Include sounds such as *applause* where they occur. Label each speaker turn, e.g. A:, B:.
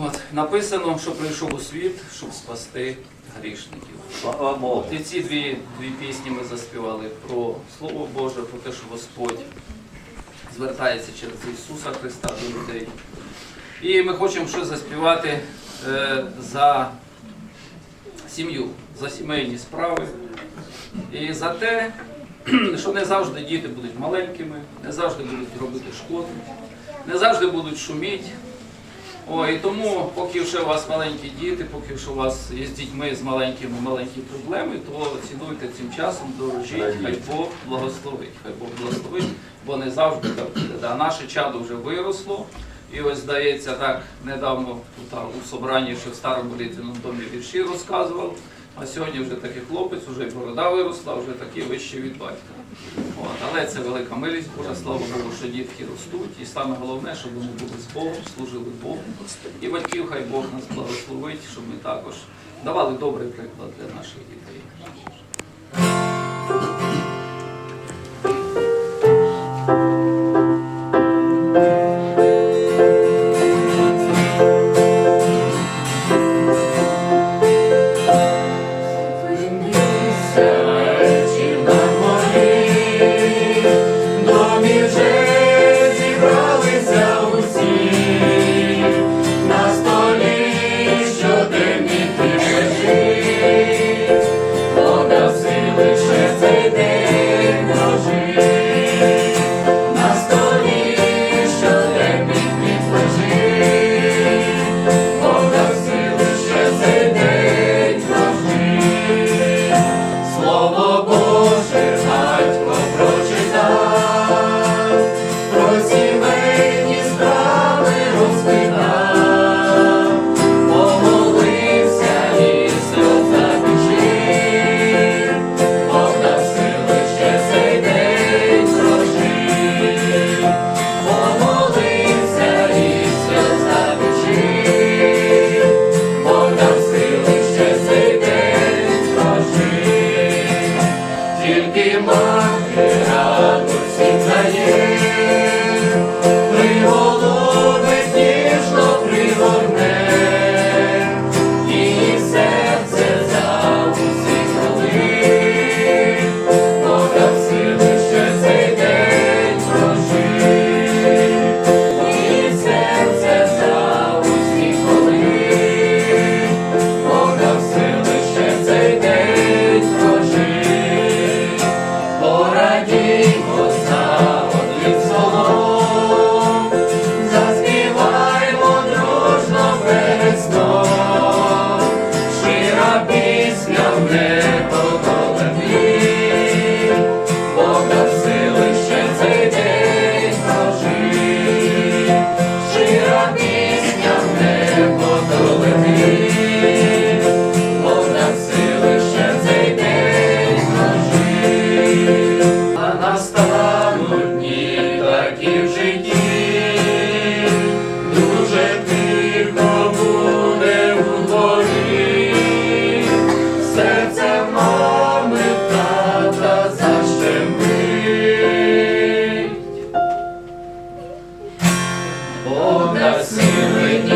A: От, написано, що прийшов у світ, щоб спасти грішників.
B: Слава Богу.
A: І ці дві, дві пісні ми заспівали про Слово Боже, про те, що Господь звертається через Ісуса Христа до людей. І ми хочемо щось заспівати е, за сім'ю, за сімейні справи. І за те, *clears throat* що не завжди діти будуть маленькими, не завжди будуть робити шкоду, не завжди будуть шуміти. О, і тому, поки ще у вас маленькі діти, поки що у вас є з дітьми з маленькими маленькі проблеми, то цінуйте цим часом, дорожіть, хай Бог благословить. Хай Бог благословить, бо не завжди так буде. Да, наше чадо вже виросло. І ось здається, так недавно тут у собранні, що в старому молитвеному домі вірші розказував. А сьогодні вже такий хлопець, вже борода виросла, вже такий вищий від батька. От, але це велика милість Божа, слава Богу, що дітки ростуть. І саме головне, щоб вони були з Богом, служили Богу. І батьків хай Бог нас благословить, щоб ми також давали добрий приклад для наших дітей. мати. assembly